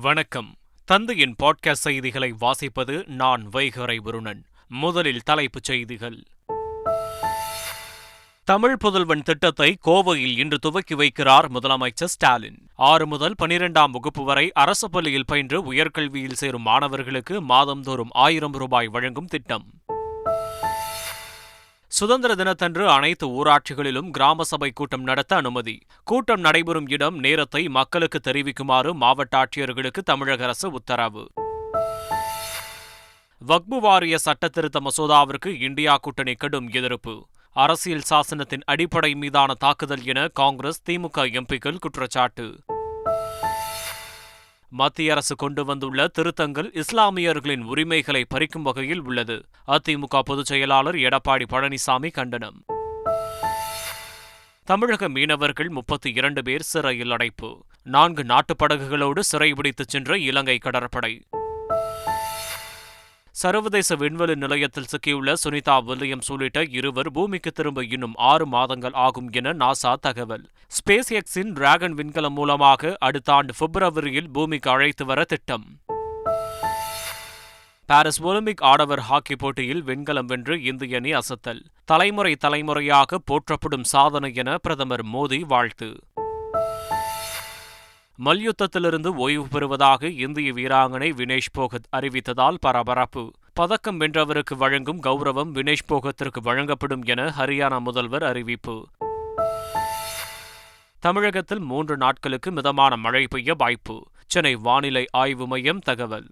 வணக்கம். தந்தையின் பாட்காஸ்ட் செய்திகளை வாசிப்பது நான் வைகரை வருணன். முதலில் தலைப்புச் செய்திகள். தமிழ் புதல்வன் திட்டத்தை கோவையில் இன்று துவக்கி வைக்கிறார் முதலமைச்சர் ஸ்டாலின். ஆறு முதல் பனிரெண்டாம் வகுப்பு வரை அரசு பள்ளியில் பயின்று உயர்கல்வியில் சேரும் மாணவர்களுக்கு மாதந்தோறும் ஆயிரம் ரூபாய் வழங்கும் திட்டம். சுதந்திர தினத்தன்று அனைத்து ஊராட்சிகளிலும் கிராம சபை கூட்டம் நடத்த அனுமதி. கூட்டம் நடைபெறும் இடம் நேரத்தை மக்களுக்கு தெரிவிக்குமாறு மாவட்ட ஆட்சியர்களுக்கு தமிழக அரசு உத்தரவு. வக்பு வாரிய சட்டத்திருத்த மசோதாவிற்கு இந்தியா கூட்டணி கடும் எதிர்ப்பு. அரசியல் சாசனத்தின் அடிப்படை மீதான தாக்குதல் என காங்கிரஸ் திமுக எம்பிக்கள் குற்றச்சாட்டு. மத்திய அரசு கொண்டு வந்துள்ள திருத்தங்கள் இஸ்லாமியர்களின் உரிமைகளை பறிக்கும் வகையில் உள்ளது. அதிமுக பொதுச் செயலாளர் எடப்பாடி பழனிசாமி கண்டனம். தமிழக மீனவர்கள் முப்பத்தி இரண்டு பேர் சிறையில் அடைப்பு. நான்கு நாட்டுப் படகுகளோடு சிறைபிடித்துச் சென்ற இலங்கை கடற்படை. சர்வதேச விண்வெளி நிலையத்தில் சிக்கியுள்ள சுனிதா வில்லியம்ஸ் உள்ளிட்ட இருவர் பூமிக்கு திரும்ப இன்னும் ஆறு மாதங்கள் ஆகும் என நாசா தகவல். ஸ்பேஸ் எக்ஸின் டிராகன் விண்கலம் மூலமாக அடுத்த ஆண்டு பிப்ரவரியில் பூமிக்கு அழைத்து வர திட்டம். பாரிஸ் ஒலிம்பிக் ஆடவர் ஹாக்கி போட்டியில் வெண்கலம் வென்று இந்திய அணி அசத்தல். தலைமுறை தலைமுறையாக போற்றப்படும் சாதனை என பிரதமர் மோடி வாழ்த்து. மல்யுத்தத்திலிருந்து ஓய்வு பெறுவதாக இந்திய வீராங்கனை வினேஷ் போகத் அறிவித்ததால் பரபரப்பு. பதக்கம் வென்றவருக்கு வழங்கும் கௌரவம் வினேஷ் போகத்திற்கு வழங்கப்படும் என ஹரியானா முதல்வர் அறிவிப்பு. தமிழகத்தில் மூன்று நாட்களுக்கு மிதமான மழை பெய்ய வாய்ப்பு. சென்னை வானிலை ஆய்வு மையம் தகவல்.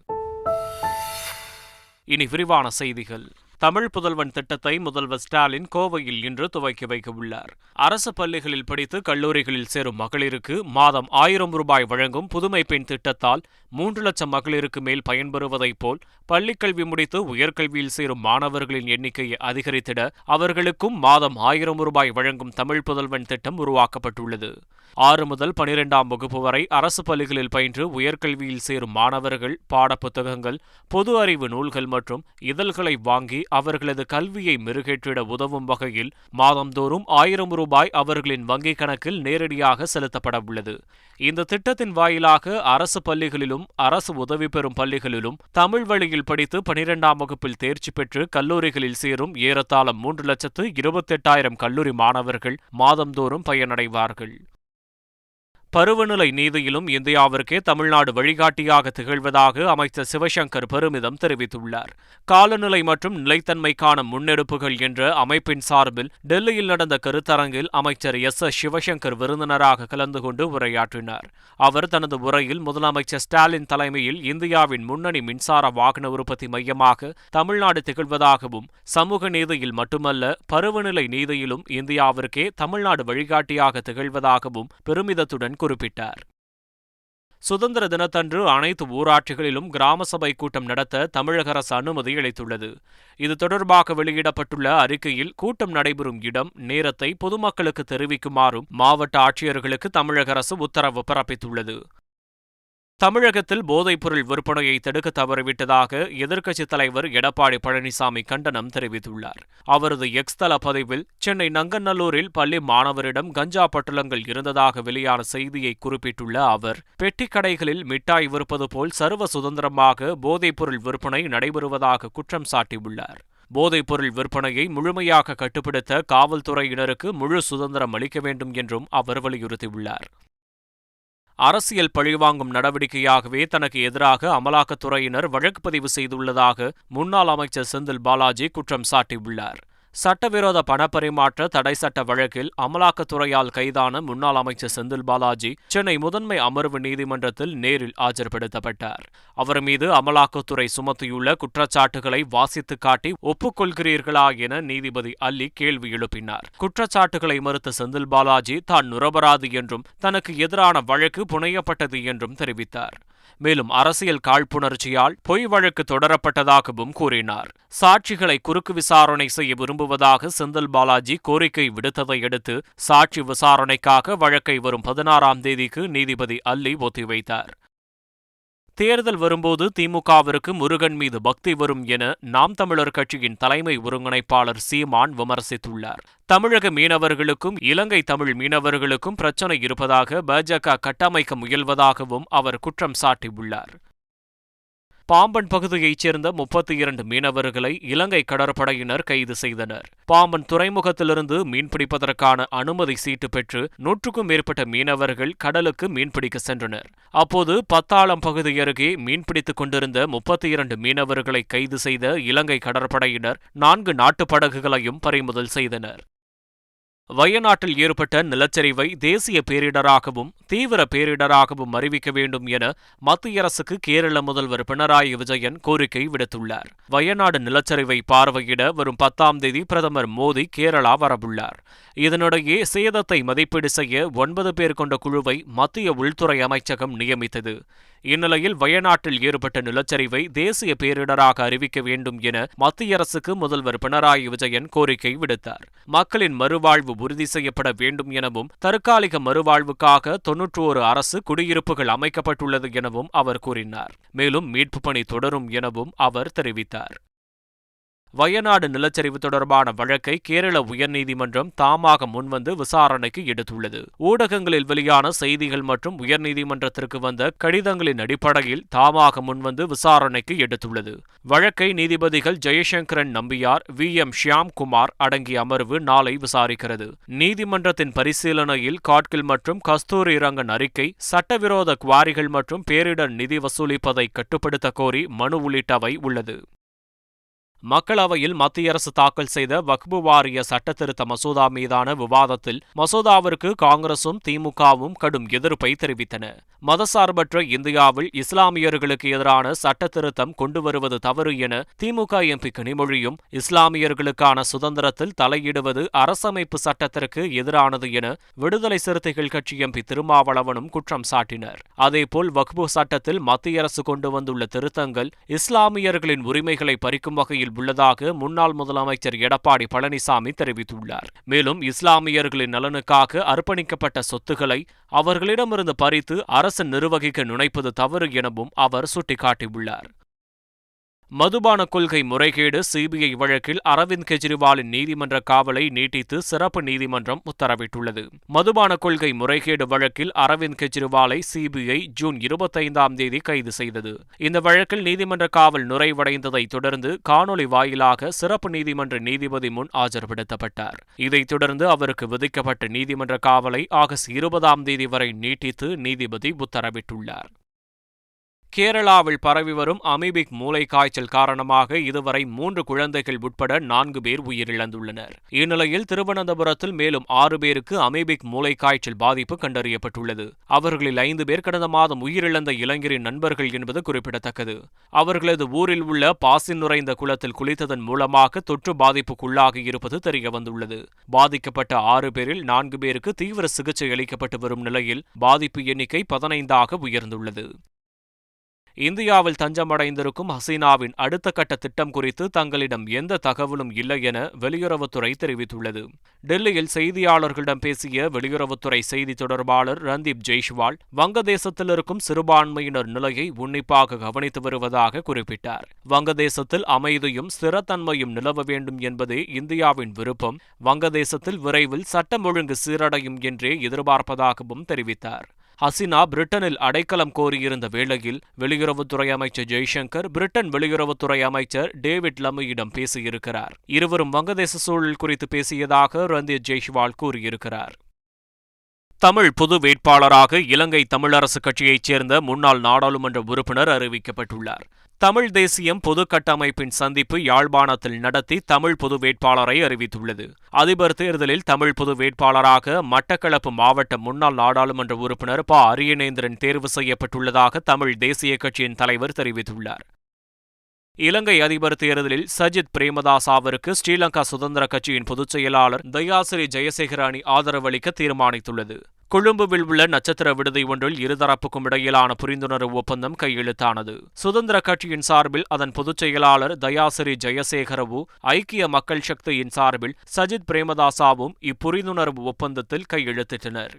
இனி விரிவான செய்திகள். தமிழ் புதல்வன் திட்டத்தை முதல்வர் ஸ்டாலின் கோவையில் இன்று துவக்கி வைக்க உள்ளார் அரசு பள்ளிகளில் படித்து கல்லூரிகளில் சேரும் மகளிருக்கு மாதம் ஆயிரம் ரூபாய் வழங்கும் புதுமை பெண் திட்டத்தால் மூன்று லட்சம் மகளிருக்கு மேல் பயன்பெறுவதைப் போல் பள்ளிக்கல்வி முடித்து உயர்கல்வியில் சேரும் மாணவர்களின் எண்ணிக்கையை அதிகரித்திட அவர்களுக்கும் மாதம் ஆயிரம் ரூபாய் வழங்கும் தமிழ் புதல்வன் திட்டம் உருவாக்கப்பட்டுள்ளது. ஆறு முதல் பனிரெண்டாம் வகுப்பு வரை அரசு பள்ளிகளில் பயின்று உயர்கல்வியில் சேரும் மாணவர்கள் பாடப்புத்தகங்கள் பொது அறிவு நூல்கள் மற்றும் இதழ்களை வாங்கி அவர்களது கல்வியை மெருகேற்றிட உதவும் வகையில் மாதந்தோறும் ஆயிரம் ரூபாய் அவர்களின் வங்கிக் கணக்கில் நேரடியாக செலுத்தப்பட உள்ளது. இந்த திட்டத்தின் வாயிலாக அரசு பள்ளிகளிலும் அரசு உதவி பெறும் பள்ளிகளிலும் தமிழ் வழியில் படித்து பனிரெண்டாம் வகுப்பில் தேர்ச்சி பெற்று கல்லூரிகளில் சேரும் ஏறத்தாழ மூன்று லட்சத்து இருபத்தெட்டாயிரம் கல்லூரி மாணவர்கள் மாதந்தோறும் பயனடைவார்கள். பருவநிலை நீதியிலும் இந்தியாவிற்கே தமிழ்நாடு வழிகாட்டியாக திகழ்வதாக அமைச்சர் சிவசங்கர் பெருமிதம் தெரிவித்துள்ளார். காலநிலை மற்றும் நிலைத்தன்மைக்கான முன்னெடுப்புகள் என்ற அமைப்பின் சார்பில் டெல்லியில் நடந்த கருத்தரங்கில் அமைச்சர் எஸ். எஸ். சிவசங்கர் விருந்தினராக கலந்து கொண்டு உரையாற்றினார். அவர் தனது உரையில் முதலமைச்சர் ஸ்டாலின் தலைமையில் இந்தியாவின் முன்னணி மின்சார வாகன உற்பத்தி மையமாக தமிழ்நாடு திகழ்வதாகவும் சமூக நீதியில் மட்டுமல்ல பருவநிலை நீதியிலும் இந்தியாவிற்கே தமிழ்நாடு வழிகாட்டியாக திகழ்வதாகவும் பெருமிதத்துடன் குறிப்பிட்டார். சுதந்திர தினத்தன்று அனைத்து ஊராட்சிகளிலும் கிராம சபை கூட்டம் நடத்த தமிழக அரசு அனுமதி அளித்துள்ளது. இது தொடர்பாக வெளியிடப்பட்டுள்ள அறிக்கையில் கூட்டம் நடைபெறும் இடம் நேரத்தை பொதுமக்களுக்கு தெரிவிக்குமாறும் மாவட்ட ஆட்சியர்களுக்கு தமிழக அரசு உத்தரவு பிறப்பித்துள்ளது. தமிழகத்தில் போதைப்பொருள் விற்பனையை தடுக்க தவறிவிட்டதாக எதிர்க்கட்சித் தலைவர் எடப்பாடி பழனிசாமி கண்டனம் தெரிவித்துள்ளார். அவரது எக்ஸ் தள பதிவில் சென்னை நங்கநல்லூரில் பள்ளி மாணவரிடம் கஞ்சா பட்டலங்கள் இருந்ததாக வெளியான செய்தியை குறிப்பிட்டுள்ள அவர் பெட்டிக்கடைகளில் மிட்டாய் விற்பது போல் சர்வ சுதந்திரமாக போதைப்பொருள் விற்பனை நடைபெறுவதாக குற்றம் சாட்டியுள்ளார். போதைப்பொருள் விற்பனையை முழுமையாக கட்டுப்படுத்த காவல்துறையினருக்கு முழு சுதந்திரம் அளிக்க வேண்டும் என்றும் அவர் வலியுறுத்தியுள்ளார். அரசியல் பழிவாங்கும் நடவடிக்கையாகவே தனக்கு எதிராக அமலாக்கத்துறையினர் வழக்கு பதிவு செய்துள்ளதாக முன்னாள் அமைச்சர் செந்தில் பாலாஜி குற்றம் சாட்டியுள்ளார். சட்டவிரோத பணப்பரிமாற்ற தடை சட்ட வழக்கில் அமலாக்கத்துறையால் கைதான முன்னாள் அமைச்சர் செந்தில் பாலாஜி சென்னை முதன்மை அமர்வு நீதிமன்றத்தில் நேரில் ஆஜர்படுத்தப்பட்டார். அவர் மீது அமலாக்கத்துறை சுமத்தியுள்ள குற்றச்சாட்டுகளை வாசித்து காட்டி ஒப்புக்கொள்கிறீர்களா என நீதிபதி அல்லி கேள்வி எழுப்பினார். குற்றச்சாட்டுகளை மறுத்த செந்தில் பாலாஜி தான் நுரபராது என்றும் தனக்கு எதிரான வழக்கு புனையப்பட்டது என்றும் தெரிவித்தார். மேலும் அரசியல் காழ்ப்புணர்ச்சியால் பொய் வழக்கு தொடரப்பட்டதாகவும் கூறினார். சாட்சிகளை குறுக்கு விசாரணை செய்ய விரும்புவதாக செந்தில் பாலாஜி கோரிக்கை விடுத்ததை அடுத்து சாட்சி விசாரணைக்காக வழக்கை வரும் பதினாறாம் தேதிக்கு நீதிபதி அல்லி ஒத்திவைத்தார். தேர்தல் வரும்போது திமுகவிற்கு முருகன் மீது பக்தி வரும் என நாம் தமிழர் கட்சியின் தலைமை ஒருங்கிணைப்பாளர் சீமான் விமர்சித்துள்ளார். தமிழக மீனவர்களுக்கும் இலங்கை தமிழ் மீனவர்களுக்கும் பிரச்சனை இருப்பதாக பாஜக கட்டமைக்க முயல்வதாகவும் அவர் குற்றம் சாட்டியுள்ளார். பாம்பன் பகுதியைச் சேர்ந்த முப்பத்தி இரண்டு மீனவர்களை இலங்கை கடற்படையினர் கைது செய்தனர். பாம்பன் துறைமுகத்திலிருந்து மீன்பிடிப்பதற்கான அனுமதி சீட்டு பெற்று நூற்றுக்கும் மேற்பட்ட மீனவர்கள் கடலுக்கு மீன்பிடிக்க சென்றனர். அப்போது பத்தாளம் பகுதி அருகே மீன்பிடித்துக் கொண்டிருந்த முப்பத்தி இரண்டு மீனவர்களை கைது செய்த இலங்கை கடற்படையினர் நான்கு நாட்டுப் படகுகளையும் பறிமுதல் செய்தனர். வயநாட்டில் ஏற்பட்ட நிலச்சரிவை தேசிய பேரிடராகவும் தீவிர பேரிடராகவும் அறிவிக்க வேண்டும் என மத்திய அரசுக்கு கேரள முதல்வர் பினராயி விஜயன் கோரிக்கை விடுத்துள்ளார். வயநாடு நிலச்சரிவை பார்வையிட வரும் பத்தாம் தேதி பிரதமர் மோடி கேரளா வரவுள்ளார். இதனிடையே சேதத்தை மதிப்பீடு செய்ய ஒன்பது பேர் கொண்ட குழுவை மத்திய உள்துறை அமைச்சகம் நியமித்தது. இந்நிலையில் வயநாட்டில் ஏற்பட்ட நிலச்சரிவை தேசிய பேரிடராக அறிவிக்க வேண்டும் என மத்திய அரசுக்கு முதல்வர் பினராயி விஜயன் கோரிக்கை விடுத்தார். மக்களின் மறுவாழ்வு உறுதி செய்யப்பட வேண்டும் எனவும் தற்காலிக மறுவாழ்வுக்காக தொன்னூற்றோரு அரசு குடியிருப்புகள் அமைக்கப்பட்டுள்ளது எனவும் அவர் கூறினார். மேலும் மீட்பு பணி தொடரும் எனவும் அவர் தெரிவித்தார். வயநாடு நிலச்சரிவு தொடர்பான வழக்கை கேரள உயர்நீதிமன்றம் தாமாக முன்வந்து விசாரணைக்கு எடுத்துள்ளது. ஊடகங்களில் வெளியான செய்திகள் மற்றும் உயர்நீதிமன்றத்திற்கு வந்த கடிதங்களின் அடிப்படையில் தாமாக முன்வந்து விசாரணைக்கு எடுத்துள்ளது. வழக்கை நீதிபதிகள் ஜெயசங்கரன் நம்பியார் வி. எம். ஷியாம் குமார் அடங்கிய அமர்வு நாளை விசாரிக்கிறது. நீதிமன்றத்தின் பரிசீலனையில் காட்கில் மற்றும் கஸ்தூரி ரங்கன் அறிக்கை சட்டவிரோத குவாரிகள் மற்றும் பேரிடர் நிதி வசூலிப்பதை கட்டுப்படுத்த கோரி மனு உள்ளிட்டவை உள்ளது. மக்களவையில் மத்திய அரசு தாக்கல் செய்த வக்பு வாரிய சட்டத்திருத்த மசோதா மீதான விவாதத்தில் மசோதாவிற்கு காங்கிரசும் திமுகவும் கடும் எதிர்ப்பை தெரிவித்தன. மதசார்பற்ற இந்தியாவில் இஸ்லாமியர்களுக்கு எதிரான சட்டத்திருத்தம் கொண்டு வருவது தவறு என திமுக எம்பி கனிமொழியும் இஸ்லாமியர்களுக்கான சுதந்திரத்தில் தலையிடுவது அரசமைப்பு சட்டத்திற்கு எதிரானது என விடுதலை சிறுத்தைகள் கட்சி எம்பி திருமாவளவனும் குற்றம் சாட்டினர். அதேபோல் வக்பு சட்டத்தில் மத்திய அரசு கொண்டு வந்துள்ள திருத்தங்கள் இஸ்லாமியர்களின் உரிமைகளை பறிக்கும் வகையில் உள்ளதாக முன்னாள் முதலமைச்சர் எடப்பாடி பழனிசாமி தெரிவித்துள்ளார். மேலும் இஸ்லாமியர்களின் நலனுக்காக அர்ப்பணிக்கப்பட்ட சொத்துக்களை அவர்களிடமிருந்து பறித்து அரசு நிர்வகிக்க நுழைப்பது தவறு எனவும் அவர் சுட்டிக்காட்டியுள்ளார். மதுபான கொள்கை முறைகேடு சிபிஐ வழக்கில் அரவிந்த் கெஜ்ரிவாலின் நீதிமன்ற காவலை நீட்டித்து சிறப்பு நீதிமன்றம் உத்தரவிட்டுள்ளது. மதுபான கொள்கை முறைகேடு வழக்கில் அரவிந்த் கெஜ்ரிவாலை சிபிஐ ஜூன் இருபத்தைந்தாம் தேதி கைது செய்தது. இந்த வழக்கில் நீதிமன்ற காவல் நுழைவடைந்ததை தொடர்ந்து காணொலி வாயிலாக சிறப்பு நீதிமன்ற நீதிபதி முன் ஆஜர்படுத்தப்பட்டார். இதைத் தொடர்ந்து அவருக்கு விதிக்கப்பட்ட நீதிமன்ற காவலை ஆகஸ்ட் இருபதாம் தேதி வரை நீட்டித்து நீதிபதி உத்தரவிட்டுள்ளார். கேரளாவில் பரவி வரும் அமீபிக் மூளை காய்ச்சல் காரணமாக இதுவரை மூன்று குழந்தைகள் உட்பட நான்கு பேர் உயிரிழந்துள்ளனர். இந்நிலையில் திருவனந்தபுரத்தில் மேலும் ஆறு பேருக்கு அமீபிக் மூளை காய்ச்சல் பாதிப்பு கண்டறியப்பட்டுள்ளது. அவர்களில் ஐந்து பேர் கடந்த மாதம் உயிரிழந்த இளைஞரின் நண்பர்கள் என்பது குறிப்பிடத்தக்கது. அவர்களது ஊரில் உள்ள பாசி நுரைந்த குளத்தில் குளித்ததன் மூலமாக தொற்று பாதிப்புக்குள்ளாகி இருப்பது தெரியவந்துள்ளது. பாதிக்கப்பட்ட ஆறு பேரில் நான்கு பேருக்கு தீவிர சிகிச்சை அளிக்கப்பட்டு வரும் நிலையில் பாதிப்பு எண்ணிக்கை பதினைந்தாக உயர்ந்துள்ளது. இந்தியாவில் தஞ்சமடைந்திருக்கும் ஹசீனாவின் அடுத்த கட்ட திட்டம் குறித்து தங்களிடம் எந்த தகவலும் இல்லை என வெளியுறவுத்துறை தெரிவித்துள்ளது. டெல்லியில் செய்தியாளர்களிடம் பேசிய வெளியுறவுத்துறை செய்தி தொடர்பாளர் ரந்தீப் ஜெய்ஷ்வால் வங்கதேசத்தில் இருக்கும் சிறுபான்மையினர் நிலையை உன்னிப்பாக கவனித்து வருவதாக குறிப்பிட்டார். வங்கதேசத்தில் அமைதியும் ஸ்திரத்தன்மையும் நிலவ வேண்டும் என்பதே இந்தியாவின் விருப்பம். வங்கதேசத்தில் விரைவில் சட்டம் ஒழுங்கு சீரடையும் என்றே எதிர்பார்ப்பதாகவும் தெரிவித்தார். ஹசினா பிரிட்டனில் அடைக்கலம் கோரியிருந்த வேளையில் வெளியுறவுத்துறை அமைச்சர் ஜெய்சங்கர் பிரிட்டன் வெளியுறவுத்துறை அமைச்சர் டேவிட் லம்மியிடம் பேசியிருக்கிறார். இருவரும் வங்கதேச சூழல் குறித்து பேசியதாக ரந்தீர் ஜெய்ஷ்வால் கூறியிருக்கிறார். தமிழ் பொது வேட்பாளராக இலங்கை தமிழரசு கட்சியைச் சேர்ந்த முன்னாள் நாடாளுமன்ற உறுப்பினர் அறிவிக்கப்பட்டுள்ளார். தமிழ் தேசியம் பொது கட்டமைப்பின் சந்திப்பு யாழ்ப்பாணத்தில் நடத்தி தமிழ் பொது வேட்பாளரை அறிவித்துள்ளது. அதிபர் தேர்தலில் தமிழ் பொது வேட்பாளராக மட்டக்களப்பு மாவட்ட முன்னாள் நாடாளுமன்ற உறுப்பினர் ப. அரியநேந்திரன் தேர்வு செய்யப்பட்டுள்ளதாக தமிழ் தேசிய கட்சியின் தலைவர் தெரிவித்துள்ளார். இலங்கை அதிபர் தேர்தலில் சஜித் பிரேமதாசாவிற்கு ஸ்ரீலங்கா சுதந்திர கட்சியின் பொதுச் செயலாளர் தயாசிரி ஜெயசேகர அணி ஆதரவளிக்க தீர்மானித்துள்ளது. கொழும்புவில் உள்ள நட்சத்திர விடுதி ஒன்றில் இருதரப்புக்கும் இடையிலான புரிந்துணர்வு ஒப்பந்தம் கையெழுத்தானது. சுதந்திர கட்சியின் சார்பில் அதன் பொதுச் செயலாளர் தயாசிரி ஜெயசேகரவு ஐக்கிய மக்கள் சக்தியின் சார்பில் சஜித் பிரேமதாசாவும் இப்புரிந்துணர்வு ஒப்பந்தத்தில் கையெழுத்திட்டனர்.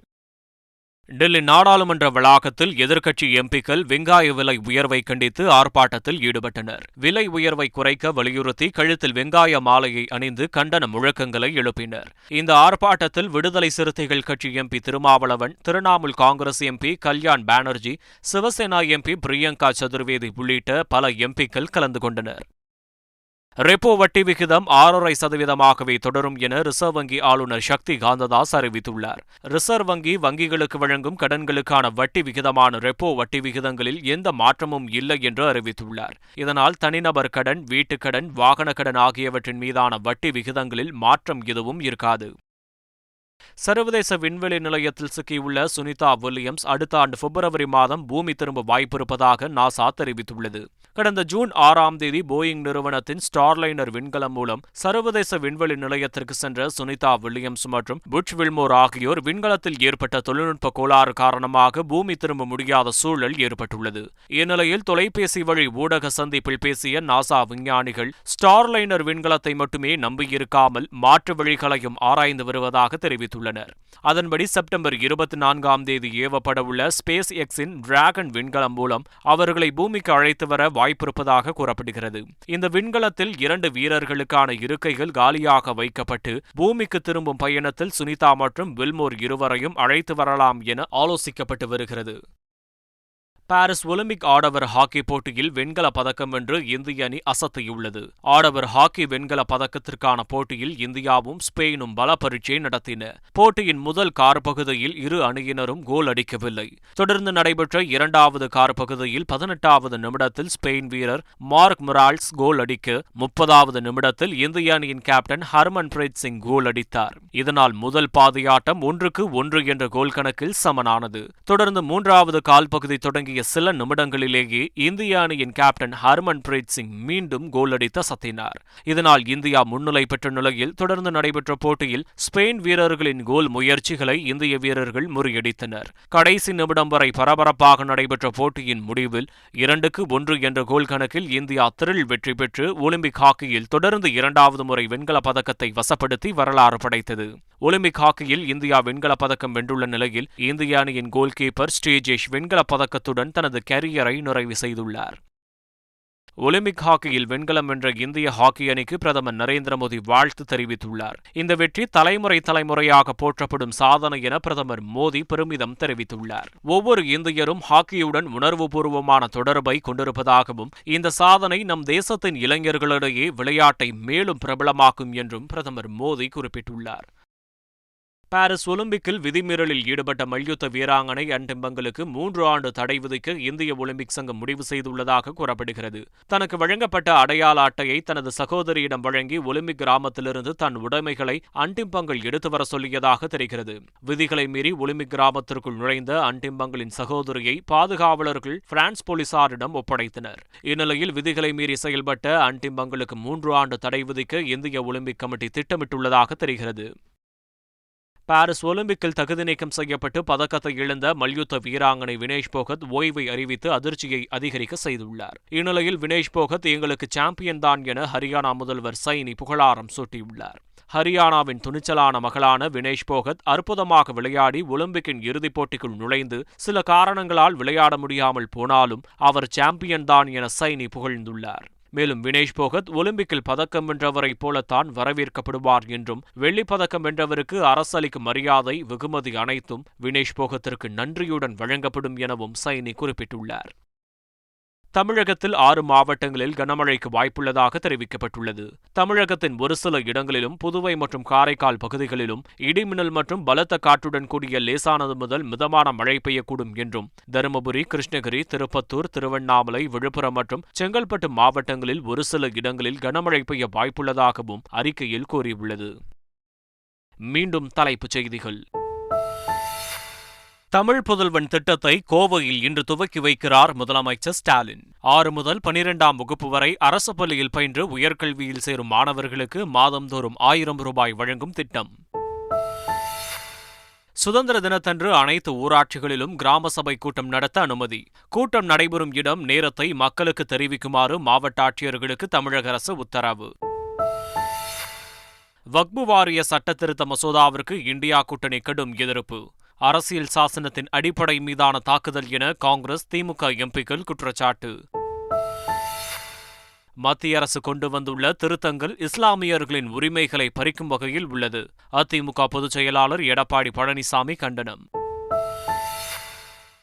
டெல்லி நாடாளுமன்ற வளாகத்தில் எதிர்க்கட்சி எம்பிக்கள் வெங்காய விலை உயர்வை கண்டித்து ஆர்ப்பாட்டத்தில் ஈடுபட்டனர். விலை உயர்வை குறைக்க வலியுறுத்தி கழுத்தில் வெங்காய மாலையை அணிந்து கண்டன முழக்கங்களை எழுப்பினர். இந்த ஆர்ப்பாட்டத்தில் Viduthalai Chiruthaigal Katchi MP Thirumavalavan Trinamool Congress MP Kalyan Banerjee Shiv Sena MP Priyanka Chaturvedi உள்ளிட்ட பல எம்பிக்கள் கலந்து கொண்டனர். ரெப்போ வட்டி விகிதம் ஆறரை சதவீதமாகவே தொடரும் என ரிசர்வ் வங்கி ஆளுநர் சக்தி காந்ததாஸ் அறிவித்துள்ளார். ரிசர்வ் வங்கி வங்கிகளுக்கு வழங்கும் கடன்களுக்கான வட்டி விகிதமான ரெப்போ வட்டி விகிதங்களில் எந்த மாற்றமும் இல்லை என்று அறிவித்துள்ளார். இதனால் தனிநபர் கடன் வீட்டுக்கடன் வாகன கடன் ஆகியவற்றின் மீதான வட்டி விகிதங்களில் மாற்றம் எதுவும் இருக்காது. சர்வதேச விண்வெளி நிலையத்தில் சிக்கியுள்ள சுனிதா வில்லியம்ஸ் அடுத்த ஆண்டு பிப்ரவரி மாதம் பூமி திரும்ப வாய்ப்பிருப்பதாக நாசா தெரிவித்துள்ளது. கடந்த ஜூன் ஆறாம் தேதி போயிங் நிறுவனத்தின் ஸ்டார்லைனர் விண்கலம் மூலம் சர்வதேச விண்வெளி நிலையத்திற்கு சென்ற சுனிதா வில்லியம்ஸ் மற்றும் புட்ச் வில்மோர் ஆகியோர் விண்கலத்தில் ஏற்பட்ட தொழில்நுட்ப கோளாறு காரணமாக பூமி திரும்ப முடியாத சூழல் ஏற்பட்டுள்ளது. இந்நிலையில் தொலைபேசி வழி ஊடக சந்திப்பில் பேசிய நாசா விஞ்ஞானிகள் ஸ்டார்லைனர் விண்கலத்தை மட்டுமே நம்பியிருக்காமல் மாற்று வழிகளையும் ஆராய்ந்து வருவதாக தெரிவித்துள்ளனர் அதன்படி செப்டம்பர் இருபத்தி நான்காம் தேதி ஏவப்படவுள்ள ஸ்பேஸ் எக்ஸின் டிராகன் விண்கலம் மூலம் அவர்களை பூமிக்கு அழைத்து வர வாய்ப்பிருப்பதாக கூறப்படுகிறது. இந்த விண்கலத்தில் இரண்டு வீரர்களுக்கான இருக்கைகள் காலியாக வைக்கப்பட்டு பூமிக்கு திரும்பும் பயணத்தில் சுனிதா மற்றும் வில்மோர் இருவரையும் அழைத்து வரலாம் என ஆலோசிக்கப்பட்டு வருகிறது. பாரிஸ் ஒலிம்பிக் ஆடவர் ஹாக்கி போட்டியில் வெண்கல பதக்கம் வென்று இந்திய அணி அசத்தியுள்ளது. ஆடவர் ஹாக்கி வெண்கல பதக்கத்திற்கான போட்டியில் இந்தியாவும் ஸ்பெயினும் பல பரீட்சை நடத்தின. போட்டியின் முதல் கார் பகுதியில் இரு அணியினரும் கோல் அடிக்கவில்லை. தொடர்ந்து நடைபெற்ற இரண்டாவது கார் பகுதியில் பதினெட்டாவது நிமிடத்தில் ஸ்பெயின் வீரர் மார்க் முரால்ஸ் கோல் அடிக்க முப்பதாவது நிமிடத்தில் இந்திய அணியின் captain Harmanpreet Singh goal அடித்தார். இதனால் முதல் பாதையாட்டம் ஒன்றுக்கு ஒன்று என்ற கோல் கணக்கில் சமனானது. தொடர்ந்து மூன்றாவது கால்பகுதி தொடங்கி தொடங்கிய சில நிமிடங்களிலேயே இந்திய அணியின் கேப்டன் ஹர்மன் பிரீத் சிங் மீண்டும் கோல் அடித்து சத்தினார். இதனால் இந்தியா முன்னிலை பெற்ற நிலையில் தொடர்ந்து நடைபெற்ற போட்டியில் ஸ்பெயின் வீரர்களின் கோல் முயற்சிகளை இந்திய வீரர்கள் முறியடித்தனர். கடைசி நிமிடம் வரை பரபரப்பாக நடைபெற்ற போட்டியின் முடிவில் இரண்டுக்கு ஒன்று என்ற கோல் கணக்கில் இந்தியா திரில் வெற்றி பெற்று ஒலிம்பிக் ஹாக்கியில் தொடர்ந்து இரண்டாவது முறை வெண்கல பதக்கத்தை வசப்படுத்தி வரலாறு படைத்தது. ஒலிம்பிக் ஹாக்கியில் இந்தியா வெண்கலப் பதக்கம் வென்றுள்ள நிலையில் இந்திய அணியின் கோல் கீப்பர் ஸ்ரீஜேஷ் வெண்கலப் பதக்கத்துடன் தனது கரியரை நிறைவு செய்துள்ளார். ஒலிம்பிக் ஹாக்கியில் வெண்கலம் வென்ற இந்திய ஹாக்கி அணிக்கு பிரதமர் நரேந்திர மோடி வாழ்த்து தெரிவித்துள்ளார். இந்த வெற்றி தலைமுறை தலைமுறையாக போற்றப்படும் சாதனை என பிரதமர் மோடி பெருமிதம் தெரிவித்துள்ளார். ஒவ்வொரு இந்தியரும் ஹாக்கியுடன் உணர்வுபூர்வமான தொடர்பை கொண்டிருப்பதாகவும் இந்த சாதனை நம் தேசத்தின் இளைஞர்களிடையே விளையாட்டை மேலும் பிரபலமாக்கும் என்றும் பிரதமர் மோடி குறிப்பிட்டுள்ளார். பாரிஸ் ஒலிம்பிக்கில் விதிமீறலில் ஈடுபட்ட மல்யுத்த வீராங்கனை அன்டிம்பங்களுக்கு மூன்று ஆண்டு தடை விதிக்க இந்திய ஒலிம்பிக் சங்கம் முடிவு செய்துள்ளதாக கூறப்படுகிறது. தனக்கு வழங்கப்பட்ட அடையாள அட்டையை தனது சகோதரியிடம் வழங்கி ஒலிம்பிக் கிராமத்திலிருந்து தன் உடைமைகளை அன்டிம்பங்கள் எடுத்து வர சொல்லியதாக தெரிகிறது. விதிகளை மீறி ஒலிம்பிக் கிராமத்திற்குள் நுழைந்த அன்டிம்பங்களின் சகோதரியை பாதுகாவலர்கள் பிரான்ஸ் போலீசாரிடம் ஒப்படைத்தனர். இந்நிலையில் விதிகளை மீறி செயல்பட்ட அன்டிம்பங்களுக்கு மூன்று ஆண்டு தடை விதிக்க இந்திய ஒலிம்பிக் கமிட்டி திட்டமிட்டுள்ளதாக தெரிகிறது. பாரிஸ் ஒலிம்பிக்கில் தகுதி நீக்கம் செய்யப்பட்டு பதக்கத்தை இழந்த மல்யுத்த வீராங்கனை வினேஷ் போகத் ஓய்வை அறிவித்து அதிர்ச்சியை அதிகரிக்க செய்துள்ளார். இந்நிலையில் வினேஷ் போகத் எங்களுக்கு சாம்பியன் தான் என ஹரியானா முதல்வர் சைனி புகழாரம் சூட்டியுள்ளார். ஹரியானாவின் துணிச்சலான மகளான வினேஷ் போகத் அற்புதமாக விளையாடி ஒலிம்பிக்கின் இறுதிப் போட்டிக்குள் நுழைந்து சில காரணங்களால் விளையாட முடியாமல் போனாலும் அவர் சாம்பியன் தான் என சைனி புகழ்ந்துள்ளார். மேலும் வினேஷ் போகத் ஒலிம்பிக்கில் பதக்கம் வென்றவரைப் போலத்தான் வரவேற்கப்படுவார் என்றும் வெள்ளிப் பதக்கம் வென்றவருக்கு அரசு அளிக்கும் மரியாதை வெகுமதி அனைத்தும் வினேஷ் போகத்திற்கு நன்றியுடன் வழங்கப்படும் எனவும் சைனி குறிப்பிட்டுள்ளார். தமிழகத்தில் ஆறு மாவட்டங்களில் கனமழைக்கு வாய்ப்புள்ளதாக தெரிவிக்கப்பட்டுள்ளது. தமிழகத்தின் ஒரு சில இடங்களிலும் புதுவை மற்றும் காரைக்கால் பகுதிகளிலும் இடிமின்னல் மற்றும் பலத்த காற்றுடன் கூடிய லேசானது முதல் மிதமான மழை பெய்யக்கூடும் என்றும் தருமபுரி கிருஷ்ணகிரி திருப்பத்தூர் திருவண்ணாமலை விழுப்புரம் மற்றும் செங்கல்பட்டு மாவட்டங்களில் ஒரு சில இடங்களில் கனமழை பெய்ய வாய்ப்புள்ளதாகவும் அறிக்கையில் கூறியுள்ளது. மீண்டும் தலைப்புச் செய்திகள். தமிழ் புதல்வன் திட்டத்தை கோவையில் இன்று துவக்கி வைக்கிறார் முதலமைச்சர் ஸ்டாலின். ஆறு முதல் பனிரெண்டாம் வகுப்பு வரை அரசு பள்ளியில் பயின்று உயர்கல்வியில் சேரும் மாணவர்களுக்கு மாதந்தோறும் ஆயிரம் ரூபாய் வழங்கும் திட்டம். சுதந்திர தினத்தன்று அனைத்து ஊராட்சிகளிலும் கிராம சபை கூட்டம் நடத்த அனுமதி. கூட்டம் நடைபெறும் இடம் நேரத்தை மக்களுக்கு தெரிவிக்குமாறு மாவட்ட ஆட்சியர்களுக்கு தமிழக அரசு உத்தரவு. வக்பு வாரிய சட்டத்திருத்த மசோதாவிற்கு இந்தியா கூட்டணி கடும் எதிர்ப்பு. அரசியல் சாசனத்தின் அடிப்படை மீதான தாக்குதல் என காங்கிரஸ் திமுக எம்பிக்கள் குற்றச்சாட்டு. மத்திய அரசு கொண்டு வந்துள்ள திருத்தங்கள் இஸ்லாமியர்களின் உரிமைகளை பறிக்கும் வகையில் உள்ளது. அதிமுக பொதுச் செயலாளர் எடப்பாடி பழனிசாமி கண்டனம்.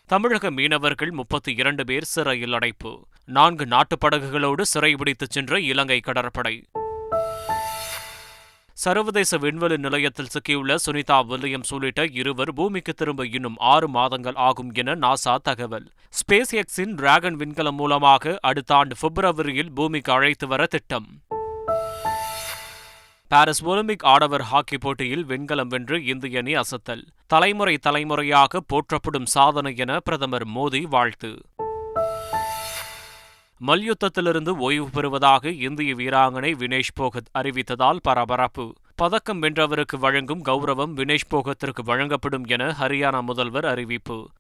தமிழக மீனவர்கள் முப்பத்தி இரண்டு பேர் சிறையில் அடைப்பு. நான்கு நாட்டுப் படகுகளோடு சிறைபிடித்துச் சென்ற இலங்கை கடற்படை. சர்வதேச விண்வெளி நிலையத்தில் சிக்கியுள்ள சுனிதா வில்லியம்ஸ் உள்ளிட்ட இருவர் பூமிக்கு திரும்ப இன்னும் ஆறு மாதங்கள் ஆகும் என நாசா தகவல். ஸ்பேஸ் எக்ஸின் டிராகன் விண்கலம் மூலமாக அடுத்த ஆண்டு பிப்ரவரியில் பூமிக்கு அழைத்து வர திட்டம். பாரிஸ் ஒலிம்பிக் ஆடவர் ஹாக்கி போட்டியில் வெண்கலம் வென்று இந்திய அணி அசத்தல். தலைமுறை தலைமுறையாக போற்றப்படும் சாதனை என பிரதமர் மோடி வாழ்த்து. மல்யுத்தத்திலிருந்து ஓய்வு பெறுவதாக இந்திய வீராங்கனை வினேஷ் போகத் அறிவித்ததால் பரபரப்பு. பதக்கம் வென்றவருக்கு வழங்கும் கௌரவம் வினேஷ் போகத்திற்கு வழங்கப்படும் என ஹரியானா முதல்வர் அறிவிப்பு.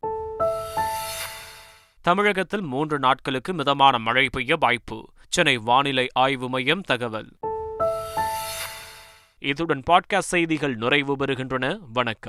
தமிழகத்தில் மூன்று நாட்களுக்கு மிதமான மழை பெய்ய வாய்ப்பு. சென்னை வானிலை ஆய்வு மையம் தகவல். இத்துடன் பாட்காஸ்ட் செய்திகள் நிறைவு பெறுகின்றன. வணக்கம்.